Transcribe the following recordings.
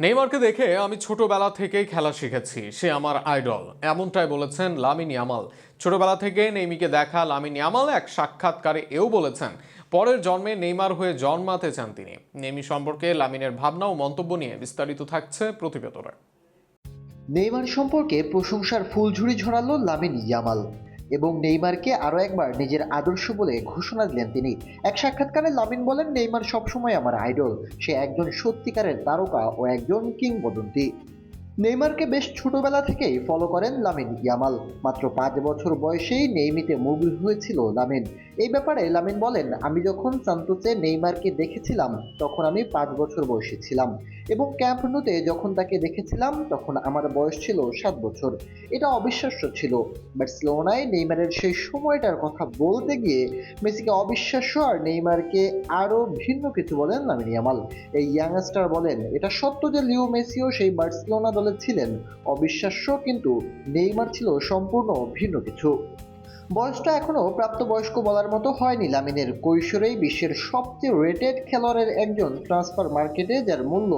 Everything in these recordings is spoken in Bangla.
নেইমারকে দেখে আমি ছোটবেলা থেকেই খেলা শিখেছি। সে আমার আইডল। এমনটাই বলেছেন লামিন ইয়ামাল। ছোটবেলা থেকে নেইমিকে দেখা লামিন ইয়ামাল এক সাক্ষাৎকারে এও বলেছেন, পরের জন্মে নেইমার হয়ে জন্মাতে চান তিনি। নেইমি সম্পর্কে লামিনের ভাবনা ও মন্তব্য নিয়ে বিস্তারিত থাকছে প্রতিবেদনে। নেইমার সম্পর্কে প্রশংসার ফুলঝুরি ঝরালো লামিন ইয়ামাল। এবং নেইমারকে আরও একবার নিজের আদর্শ বলে ঘোষণা দিলেন তিনি। এক সাক্ষাৎকারে লামিন বলেন, নেইমার সবসময় আমার আইডল। সে একজন সত্যিকারের তারকা ও একজন কিংবদন্তি। নেইমারকে বেশ ছোটবেলা থেকেই ফলো করেন লামিন ইয়ামাল। মাত্র পাঁচ বছর বয়সেই নেইমিতে মুগ্ধ হয়েছিল লামিন। এই ব্যাপারে লামিন বলেন, আমি যখন সান্তোসে নেইমারকে দেখেছিলাম, তখন আমি পাঁচ বছর বয়সী ছিলাম এবং ক্যাম্প নুতে যখন তাকে দেখেছিলাম, তখন আমার বয়স ছিল সাত বছর। এটা অবিশ্বাস্য ছিল। বার্সেলোনায় নেইমারের সেই সময়টার কথা বলতে গিয়ে মেসিকে অবিশ্বাস্য আর নেইমারকে আরও ভিন্ন কিছু বলেন লামিন ইয়ামাল। এই ইয়াংস্টার বলেন, এটা সত্য যে লিও মেসিও সেই বার্সেলোনা দলে ছিলেন। অবিশ্বাস্য কিন্তু নেইমার ছিল সম্পূর্ণ ভিন্ন কিছু। বয়সটা এখনও প্রাপ্তবয়স্ক বলার মতো হয়নি লামিনের। কৈশোরেই বিশ্বের সবচেয়ে রেটেড খেলোয়াড়ের একজন ট্রান্সফার মার্কেটে যার মূল্য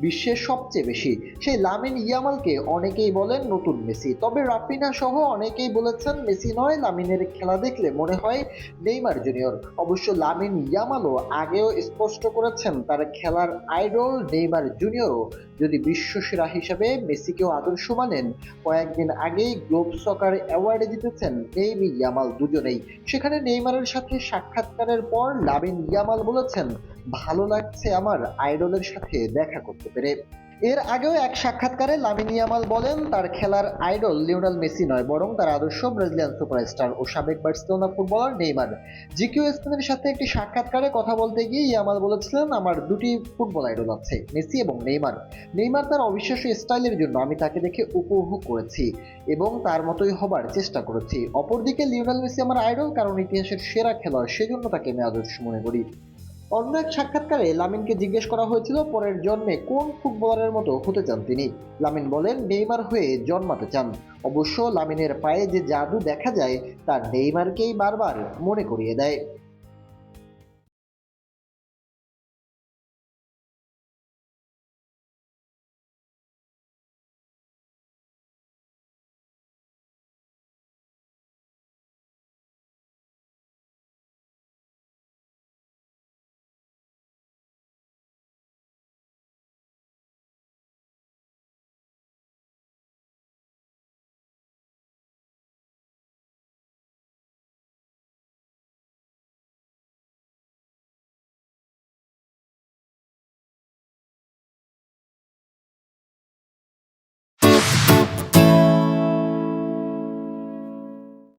বিশ্বের সবচেয়ে বেশি। সেই লামিন ইয়ামালকে অনেকেই বলেন নতুন মেসি। তবে রাফিনা সহ অনেকেই বলেছেন মেসি নয়, লামিনের খেলা দেখলে মনে হয় নেইমার জুনিয়র। অবশ্য লামিন ইয়ামালও আগেও স্পষ্ট করেছেন তার খেলার আইডল নেইমার জুনিয়রও। যদি বিশ্বসেরা হিসাবে মেসিকেও আদর্শ মানেন, কয়েকদিন আগেই গ্লোব সকার অ্যাওয়ার্ডে জিতেছেন নেইমি ইয়ামাল দুজনেই। সেখানে নেইমারের সাথে সাক্ষাৎকারের পর লাবিন ইয়ামাল বলেছেন, ভালো লাগছে আমার আইডলের সাথে দেখা করতে পেরে। এর আগেও এক সাক্ষাৎকারে লামিন ইয়ামাল বলেন, তার খেলার আইডল লিওনাল মেসি নয়, বরং তার আদর্শ ব্রাজিলিয়ান সুপারস্টার ও সাবেক বার্সেলোনা ফুটবলার নেইমার। জিকিউ স্পেনের সাথে একটি সাক্ষাৎকারে কথা বলতে গিয়ে ইয়ামাল বলেছিলেন, আমার দুটি ফুটবল আইডল আছে, মেসি এবং নেইমার। নেইমার তার অবিশ্বাস্য স্টাইলের জন্য আমি তাকে দেখে উপভোগ করেছি এবং তার মতোই হবার চেষ্টা করেছি। অপরদিকে লিওনাল মেসি আমার আইডল, কারণ ইতিহাসের সেরা খেলোয়াড়, সেজন্য তাকে আমি আদর্শ মনে করি। অন্য এক সাক্ষাৎকারে লামিনকে জিজ্ঞেস করা হয়েছিল পরের জন্মে কোন ফুটবলারের মতো হতে চান তিনি। লামিন বলেন, নেইমার হয়ে জন্মাতে চান। অবশ্য লামিনের পায়ে যে জাদু দেখা যায়, তা নেইমারকেই বারবার মনে করিয়ে দেয়।